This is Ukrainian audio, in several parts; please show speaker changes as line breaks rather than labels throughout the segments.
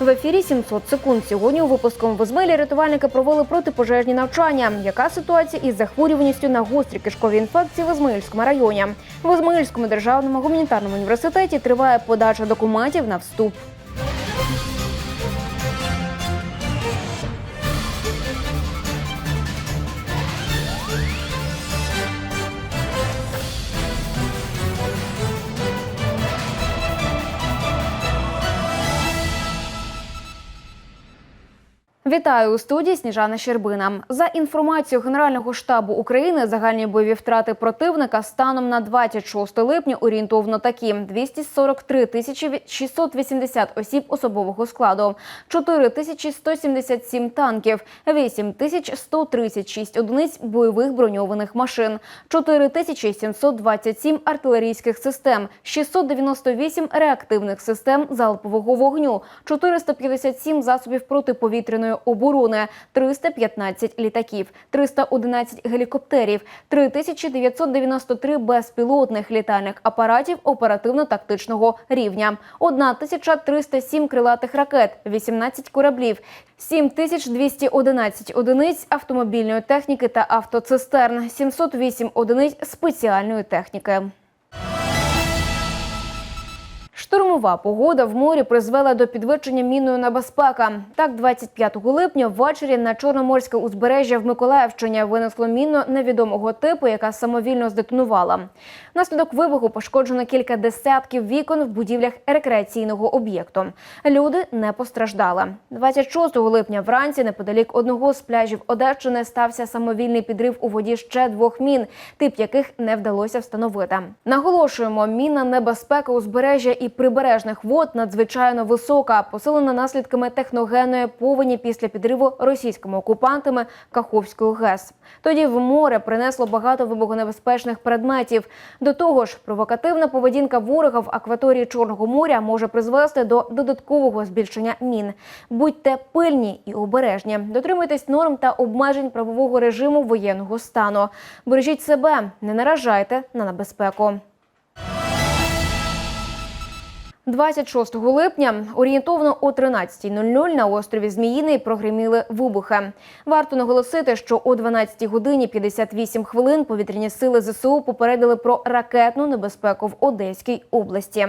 В ефірі 700 секунд. Сьогодні у випуску в Ізмаїлі рятувальники провели протипожежні навчання. Яка ситуація із захворюваністю на гострі кишкові інфекції в Ізмаїльському районі? В Ізмаїльському державному гуманітарному університеті триває подача документів на вступ. Вітаю у студії Сніжана Щербина. За інформацією Генерального штабу України, загальні бойові втрати противника станом на 26 липня орієнтовно такі: 243 тисячі 680 осіб особового складу, 4 тисячі 177 танків, 8 тисяч 136 одиниць бойових броньованих машин, 4 тисячі 727 артилерійських систем, 698 реактивних систем залпового вогню, 457 засобів протиповітряної оборони, 315 літаків, 311 гелікоптерів, 3993 безпілотних літальних апаратів оперативно-тактичного рівня, 1307 крилатих ракет, 18 кораблів, 7211 одиниць автомобільної техніки та автоцистерн, 708 одиниць спеціальної техніки. Штурмова погода в морі призвела до підвищення мінної небезпека. Так, 25 липня ввечері на Чорноморське узбережжя в Миколаївщині винесло міну невідомого типу, яка самовільно здетонувала. Внаслідок вибуху пошкоджено кілька десятків вікон в будівлях рекреаційного об'єкту. Люди не постраждали. 26 липня вранці неподалік одного з пляжів Одещини стався самовільний підрив у воді ще двох мін, тип яких не вдалося встановити. Наголошуємо, мінна небезпека узбережжя і прибережних вод надзвичайно висока, посилена наслідками техногенної повені після підриву російськими окупантами Каховської ГЕС. Тоді в море принесло багато вибухонебезпечних предметів. До того ж, провокативна поведінка ворога в акваторії Чорного моря може призвести до додаткового збільшення мін. Будьте пильні і обережні. Дотримуйтесь норм та обмежень правового режиму воєнного стану. Бережіть себе, не наражайте на небезпеку. 26 липня орієнтовно о 13.00 на острові Зміїний прогриміли вибухи. Варто наголосити, що о 12 годині 58 хвилин повітряні сили ЗСУ попередили про ракетну небезпеку в Одеській області.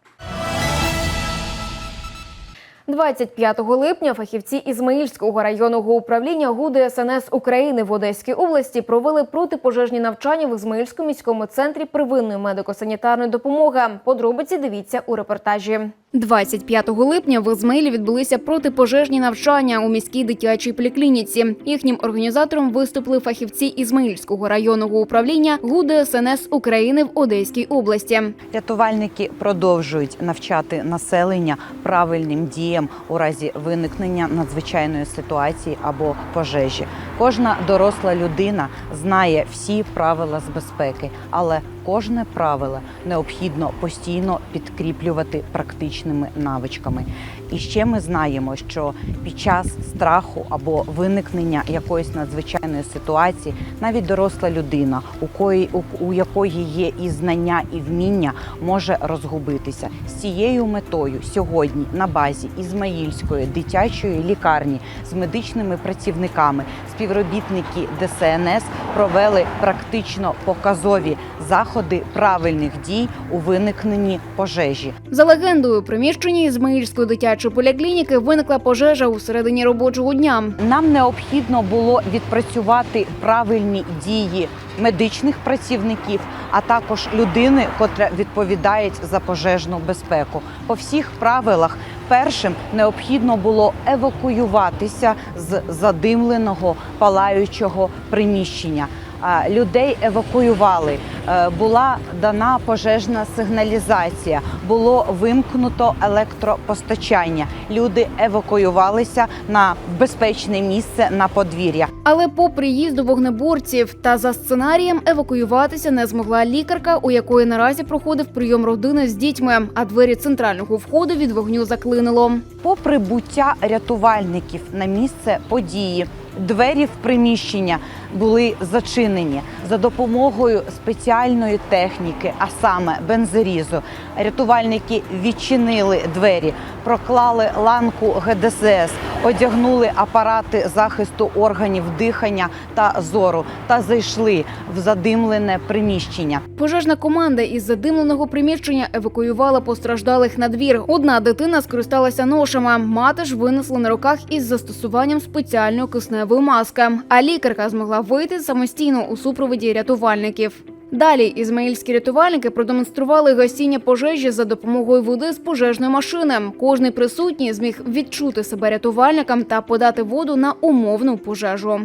25 липня фахівці Ізмаїльського районного управління Гуди СНС України в Одеській області провели протипожежні навчання в Ізмаїльському міському центрі первинної медико-санітарної допомоги. Подробиці дивіться у репортажі. 25 липня в Ізмаїлі відбулися протипожежні навчання у міській дитячій поліклініці. Їхнім організатором виступили фахівці Ізмаїльського районного управління ГУ ДСНС України в Одеській області.
Рятувальники продовжують навчати населення правильним діям у разі виникнення надзвичайної ситуації або пожежі. Кожна доросла людина знає всі правила з безпеки, але кожне правило необхідно постійно підкріплювати практичними навичками. І ще ми знаємо, що під час страху або виникнення якоїсь надзвичайної ситуації навіть доросла людина, у кої у, якої є і знання, і вміння, може розгубитися. З цією метою сьогодні на базі Ізмаїльської дитячої лікарні з медичними працівниками співробітники ДСНС провели практично показові заходи правильних дій у виникненні пожежі.
За легендою, у приміщенні Ізмаїльської дитячої поліклініки виникла пожежа у середині робочого дня.
Нам необхідно було відпрацювати правильні дії медичних працівників, а також людини, котра відповідає за пожежну безпеку. По всіх правилах першим необхідно було евакуюватися з задимленого палаючого приміщення. Людей евакуювали. Е, Була дана пожежна сигналізація, було вимкнуто електропостачання. Люди евакуювалися на безпечне місце на подвір'я.
Але по приїзду вогнеборців та за сценарієм евакуюватися не змогла лікарка, у якої наразі проходив прийом родини з дітьми, а двері центрального входу від вогню заклинило.
По прибуття рятувальників на місце події двері в приміщення були зачинені за допомогою спеціальної техніки, а саме бензорізу. Рятувальники відчинили двері, проклали ланку ГДСС, одягнули апарати захисту органів дихання та зору та зайшли в задимлене приміщення.
Пожежна команда із задимленого приміщення евакуювала постраждалих на двір. Одна дитина скористалася ношами. Мати ж винесла на руках із застосуванням спеціальної кисневої маски. А лікарка змогла вийти самостійно у супроводі рятувальників. Далі ізмаїльські рятувальники продемонстрували гасіння пожежі за допомогою води з пожежної машини. Кожний присутній зміг відчути себе рятувальником та подати воду на умовну пожежу.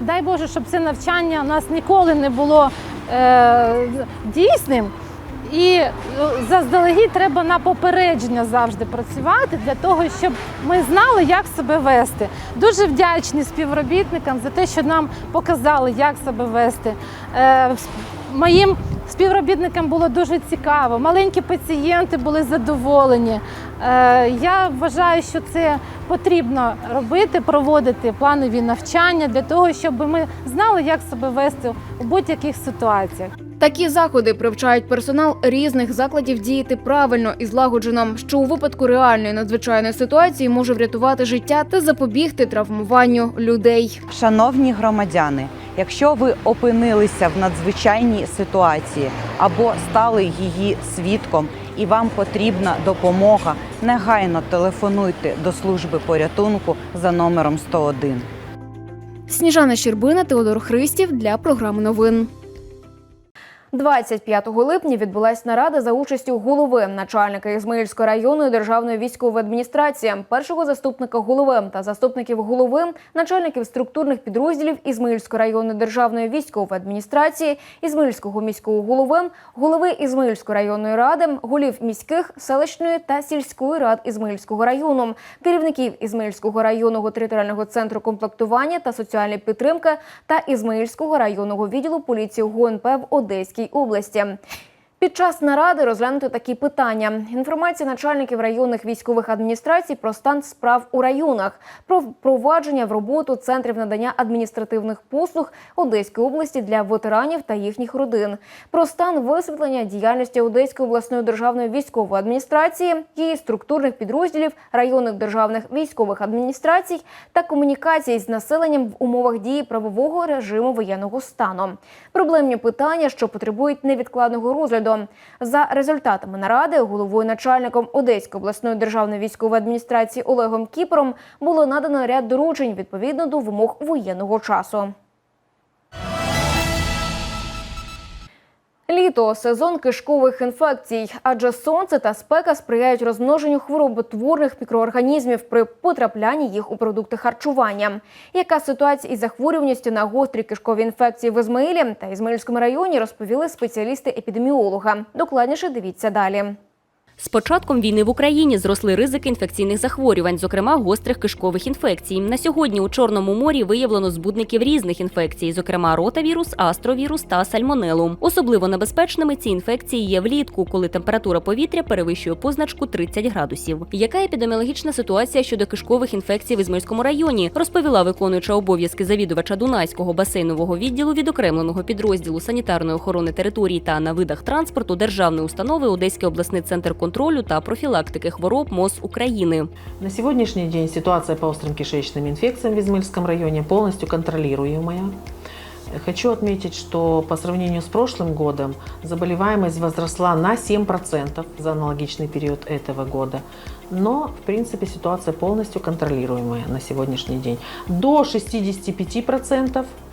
Дай Боже, щоб це навчання у нас ніколи не було е, дійсним. І е, заздалегідь треба на попередження завжди працювати для того, щоб ми знали, як себе вести. Дуже вдячні співробітникам за те, що нам показали, як себе вести. Е, моїм співробітникам було дуже цікаво. Маленькі пацієнти були задоволені. Е, я вважаю, що це потрібно робити, проводити планові навчання для того, щоб ми знали, як себе вести у будь-яких ситуаціях.
Такі заходи привчають персонал різних закладів діяти правильно і злагоджено, що у випадку реальної надзвичайної ситуації може врятувати життя та запобігти травмуванню людей.
Шановні громадяни, якщо ви опинилися в надзвичайній ситуації або стали її свідком, і вам потрібна допомога, негайно телефонуйте до служби порятунку за номером 101.
Сніжана Щербина, Теодор Христів для програми новин. 25 липня відбулась нарада за участю голови начальника Ізмаїльської районної державної військової адміністрації, першого заступника голови та заступників голови, начальників структурних підрозділів Ізмаїльської районної державної військової адміністрації, Ізмаїльського міського голови, голови Ізмаїльської районної ради, голів міських, селищної та сільської рад Ізмаїльського району, керівників Ізмаїльського районного територіального центру комплектування та соціальної підтримки та Ізмаїльського районного відділу поліції ГУНП в Одеській області. Під час наради розглянути такі питання: інформація начальників районних військових адміністрацій про стан справ у районах, про впровадження в роботу центрів надання адміністративних послуг Одеської області для ветеранів та їхніх родин, про стан висвітлення діяльності Одеської обласної державної військової адміністрації, її структурних підрозділів районних державних військових адміністрацій та комунікації з населенням в умовах дії правового режиму воєнного стану. Проблемні питання, що потребують невідкладного розгляду. За результатами наради головою начальником Одеської обласної державної військової адміністрації Олегом Кіпром було надано ряд доручень відповідно до вимог воєнного часу. Літо сезон кишкових інфекцій, адже сонце та спека сприяють розмноженню хвороботворних мікроорганізмів при потраплянні їх у продукти харчування. Яка ситуація із захворюваністю на гострі кишкові інфекції в Ізмаїлі та Ізмаїльському районі розповіли спеціалісти-епідеміолога. Докладніше дивіться далі.
З початком війни в Україні зросли ризики інфекційних захворювань, зокрема гострих кишкових інфекцій. На сьогодні у Чорному морі виявлено збудників різних інфекцій, зокрема ротавірус, астровірус та сальмонелу. Особливо небезпечними ці інфекції є влітку, коли температура повітря перевищує позначку 30 градусів. Яка епідеміологічна ситуація щодо кишкових інфекцій в Ізмельському районі? Розповіла виконуюча обов'язки завідувача Дунайського басейнового відділу відокремленого підрозділу санітарної охорони територій та на видах транспорту державної установи Одеський обласний центр контролю контролю та профілактики хвороб МОЗ України.
На сегодняшний день ситуация по острым кишечным инфекциям в Измаильском районе полностью контролируемая. Хочу отметить, что по сравнению с прошлым годом заболеваемость возросла на 7% за аналогичный период этого года. Но, в принципе, ситуация полностью контролируемая на сегодняшний день. До 65%, в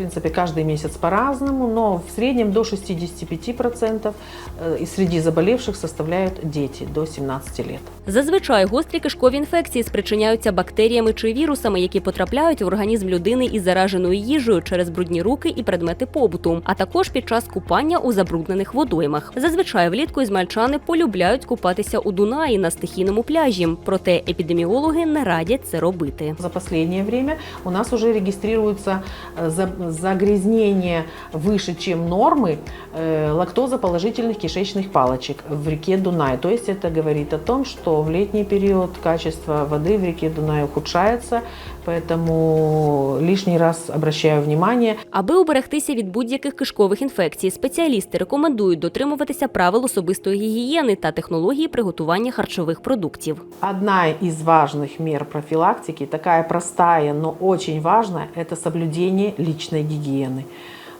принципе, каждый месяц по-разному, но в среднем до 65% э, среди заболевших составляют дети до 17 лет.
Зазвичай гострі кишкові інфекції спричиняються бактеріями чи вірусами, які потрапляють в організм людини із зараженою їжею через брудні руки і предмети побуту, а також під час купання у забруднених водоймах. Зазвичай влітку ізмальчани полюбляють купатися у Дунаї на стихійному пляжі, проте епідеміологи не радять це робити.
За последнее время у нас уже регистрируется э, за- загрязнение выше, чем нормы э, лактозоположительных кишечных палочек в реке Дунай. То есть это говорит о том, что в летний период качество воды в реке Дунай ухудшается, поэтому лишний раз обращаю внимание,
Аби уберегтися від будь-яких кишкових інфекцій, спеціалісти рекомендують дотримуватися правил особистої гігієни та технології приготування харчових продуктів.
Одна из важных мер профилактики, такая простая, но очень важная, это соблюдение личной гигиены.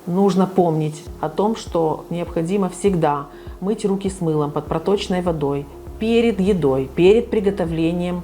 Нужно помнить о том, что необходимо всегда мыть руки с мылом под проточной водой перед едой, перед приготовлением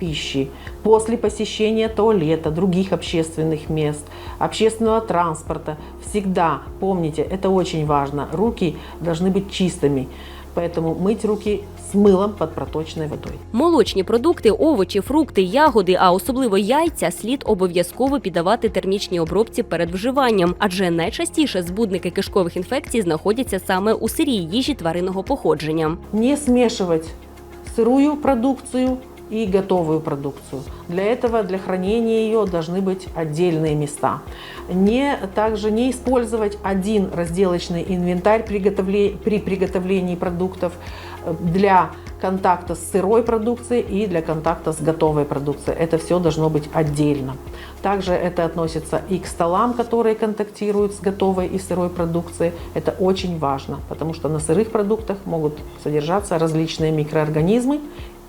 пищи, после посещения туалета, других общественных мест, общественного транспорта. Всегда помните, это очень важно, руки должны быть чистыми. Поэтому мыть руки с мылом под проточной водой.
Молочні продукти, овочі, фрукти, ягоди, а особливо яйця, слід обов'язково піддавати термічній обробці перед вживанням, адже найчастіше збудники кишкових інфекцій знаходяться саме у сирій їжі тваринного походження.
Не смешивать сырую продукцию и готовую продукцию. Для этого, для хранения ее должны быть отдельные места. Не, также не использовать один разделочный инвентарь приготовле- при приготовлении продуктов э, для контакта с сырой продукцией и для контакта с готовой продукцией. Это все должно быть отдельно. Также это относится и к столам, которые контактируют с готовой и сырой продукцией. Это очень важно, потому что на сырых продуктах могут содержаться различные микроорганизмы,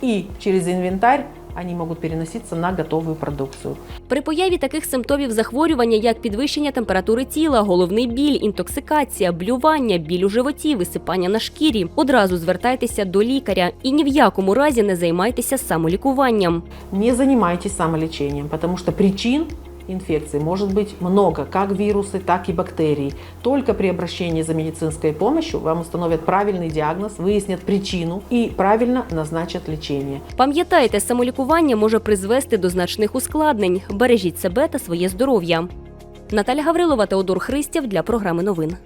и через інвентар ані можуть переноситися на готову продукцію.
При появі таких симптомів захворювання, як підвищення температури тіла, головний біль, інтоксикація, блювання, біль у животі, висипання на шкірі, одразу звертайтеся до лікаря і ні в якому разі не займайтеся самолікуванням.
Не займайтеся самоліченням, тому що причин инфекции может быть много, как вирусы, так и бактерии. Только при обращении за медицинской помощью вам установят правильный диагноз, выяснят причину и правильно назначат лечение.
Пам'ятайте, самолікування може призвести до значних ускладнень. Бережіть себе та своє здоров'я. Наталя Гаврилова, Теодор Христєв для програми новин.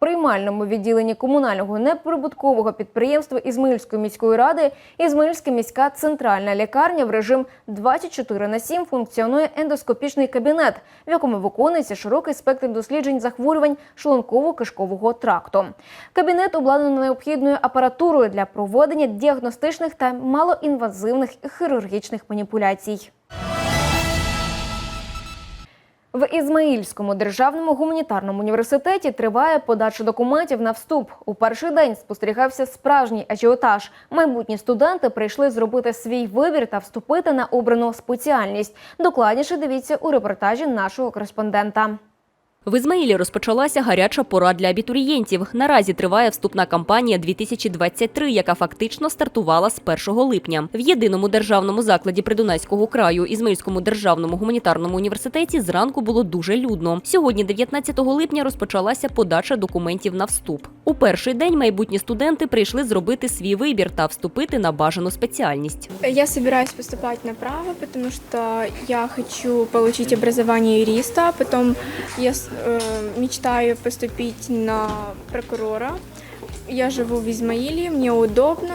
Приймальному відділенні комунального неприбуткового підприємства Ізмаїльської міської ради Ізмаїльська міська центральна лікарня в режим 24 на 7 функціонує ендоскопічний кабінет, в якому виконується широкий спектр досліджень захворювань шлунково-кишкового тракту. Кабінет обладнаний необхідною апаратурою для проведення діагностичних та малоінвазивних хірургічних маніпуляцій. В Ізмаїльському державному гуманітарному університеті триває подача документів на вступ. У перший день спостерігався справжній ажіотаж. Майбутні студенти прийшли зробити свій вибір та вступити на обрану спеціальність. Докладніше дивіться у репортажі нашого кореспондента.
В Ізмаїлі розпочалася гаряча пора для абітурієнтів. Наразі триває вступна кампанія 2023, яка фактично стартувала з 1 липня. В єдиному державному закладі Придунайського краю Ізмаїльському державному гуманітарному університеті зранку було дуже людно. Сьогодні, 19 липня, розпочалася подача документів на вступ. У перший день майбутні студенти прийшли зробити свій вибір та вступити на бажану спеціальність.
Я собираюсь поступать на право, потому что я хочу получить образование юриста, потом я э, мечтаю поступить на прокурора. Я живу в Измаиле, мне удобно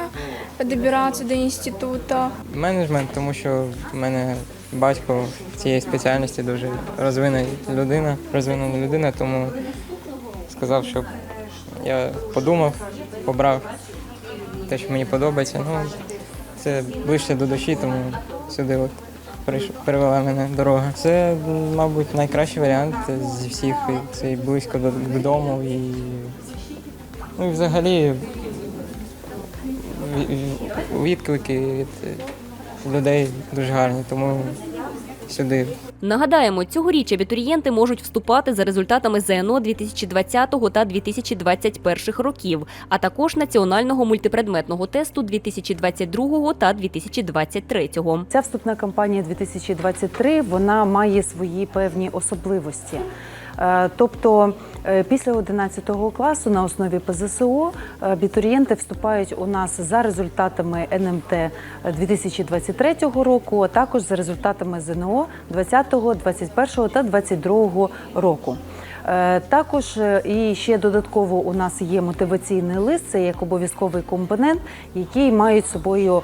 добираться до института.
Менеджмент, тому що в мене батько в цієї спеціальності дуже розвинена людина, розвинена людина, тому сказав, щоб я подумав, обрав те, що мені подобається. Ну, це ближче до душі, тому сюди от привела мене дорога. Це, мабуть, найкращий варіант зі всіх. Це і близько до- додому і, ну, і взагалі відклики від людей дуже гарні, тому сюди
Нагадаємо, цьогоріч абітурієнти можуть вступати за результатами ЗНО 2020 та 2021 років, а також національного мультипредметного тесту 2022 та 2023.
Ця вступна кампанія 2023 вона має свої певні особливості. Е, Тобто е, після 11 класу на основі ПЗСО е, абітурієнти вступають у нас за результатами НМТ 2023 року, а також за результатами ЗНО 20, 21 та 22 року. Також і ще додатково у нас є мотиваційний лист, це як обов'язковий компонент, який мають собою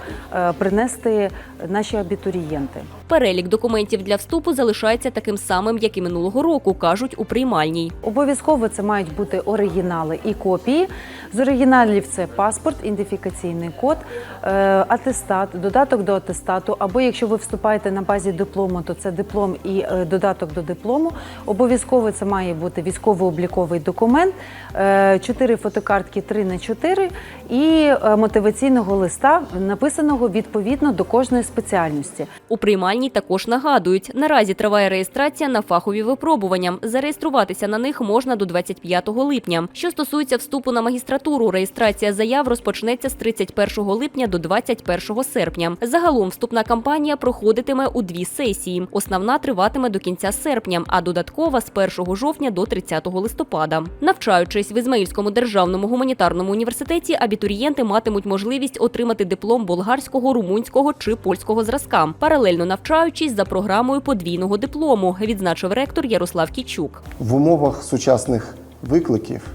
принести наші абітурієнти.
Перелік документів для вступу залишається таким самим, як і минулого року, кажуть у приймальній.
Обов'язково це мають бути оригінали і копії. З оригіналів це паспорт, ідентифікаційний код, е, атестат, додаток до атестату. Або якщо ви вступаєте на базі диплому, то це диплом і е, додаток до диплому. Обов'язково це має бути військово-обліковий документ, е, чотири фотокартки 3 на 4 і мотиваційного листа, написаного відповідно до кожної спеціальності.
У приймальній також нагадують, наразі триває реєстрація на фахові випробування. Зареєструватися на них можна до 25 липня. Що стосується вступу на магістратуру, реєстрація заяв розпочнеться з 31 липня до 21 серпня. Загалом вступна кампанія проходитиме у дві сесії. Основна триватиме до кінця серпня, а додаткова з 1 жовтня до 30 листопада. Навчаючись в Ізмаїльському державному гуманітарному університеті, абітурієнти матимуть можливість отримати диплом болгарського, румунського чи польського зразка, паралельно навчаючись за програмою подвійного диплому, відзначив ректор Ярослав Кічук.
В умовах сучасних викликів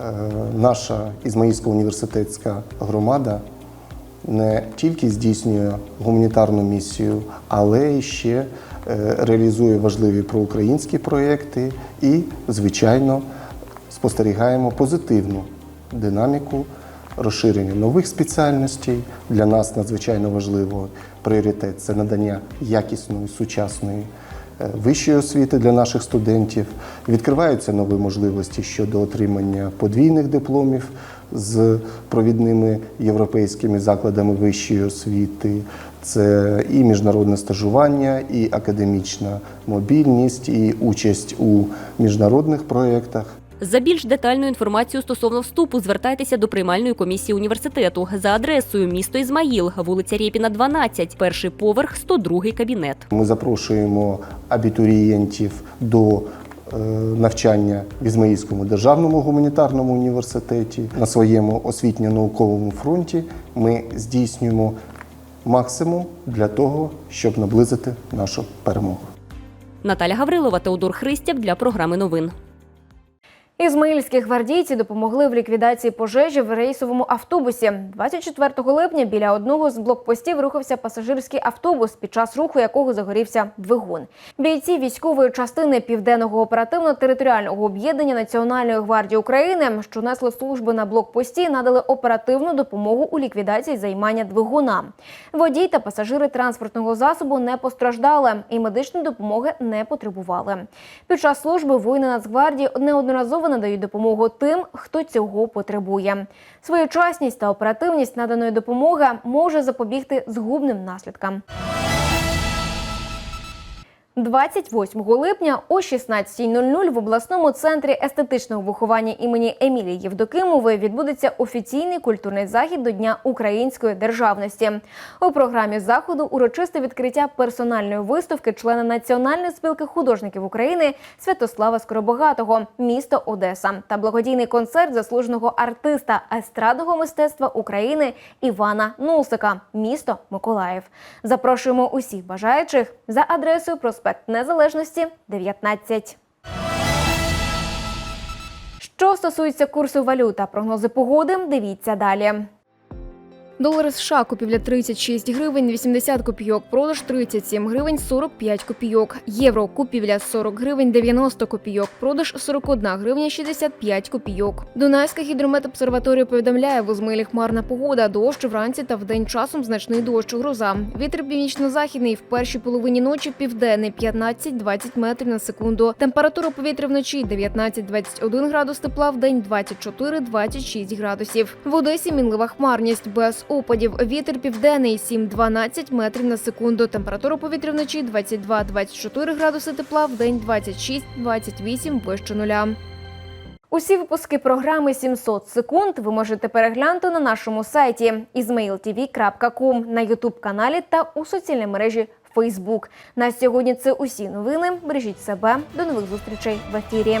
е, наша Ізмаїльська університетська громада не тільки здійснює гуманітарну місію, але й ще е, реалізує важливі проукраїнські проєкти і, звичайно, спостерігаємо позитивну динаміку розширення нових спеціальностей. Для нас надзвичайно важливо пріоритет це надання якісної сучасної е, вищої освіти для наших студентів. Відкриваються нові можливості щодо отримання подвійних дипломів з провідними європейськими закладами вищої освіти. Це і міжнародне стажування, і академічна мобільність, і участь у міжнародних проєктах.
За більш детальну інформацію стосовно вступу звертайтеся до приймальної комісії університету за адресою місто Ізмаїл, вулиця Рєпіна, 12, перший поверх, 102 кабінет.
Ми запрошуємо абітурієнтів до е, навчання в Ізмаїльському державному гуманітарному університеті. На своєму освітньо-науковому фронті ми здійснюємо максимум для того, щоб наблизити нашу перемогу.
Наталя Гаврилова, Теодор Христяв для програми новин.
Ізмаїльські гвардійці допомогли в ліквідації пожежі в рейсовому автобусі. 24 липня біля одного з блокпостів рухався пасажирський автобус, під час руху якого загорівся двигун. Бійці військової частини південного оперативно-територіального об'єднання Національної гвардії України, що несли служби на блокпості, надали оперативну допомогу у ліквідації займання двигуна. Водій та пасажири транспортного засобу не постраждали і медичної допомоги не потребували. Під час служби воїни Нацгвардії неодноразово надають допомогу тим, хто цього потребує. Своєчасність та оперативність наданої допомоги може запобігти згубним наслідкам. 28 липня о 16.00 в обласному центрі естетичного виховання імені Емілії Євдокимової відбудеться офіційний культурний захід до Дня української державності. У програмі заходу урочисте відкриття персональної виставки члена Національної спілки художників України Святослава Скоробогатого, місто Одеса та благодійний концерт заслуженого артиста естрадного мистецтва України Івана Нусика, місто Миколаїв. Запрошуємо усіх бажаючих за адресою проспект Незалежності 19. Що стосується курсу валюта, прогнози погоди, дивіться далі. Долар США купівля 36 гривень 80 копійок, продаж 37 гривень 45 копійок. Євро купівля 40 гривень 90 копійок, продаж 41 гривня 65 копійок. Дунайська гідрометобсерваторія повідомляє, в Ізмаїлі хмарна погода, дощ вранці та вдень часом значний дощ, гроза. Вітер північно-західний в першій половині ночі південний 15-20 метрів на секунду. Температура повітря вночі 19-21 градус тепла, в день 24-26 градусів. В Одесі мінлива хмарність без опадів. Вітер південний 7-12 метрів на секунду. Температура повітря вночі 22-24 градуси тепла, в день 26-28 вище нуля. Усі випуски програми «700 секунд ви можете переглянути на нашому сайті izmailtv.com, на Ютуб-каналі та у соціальній мережі Facebook. На сьогодні це усі новини. Бережіть себе. До нових зустрічей в ефірі.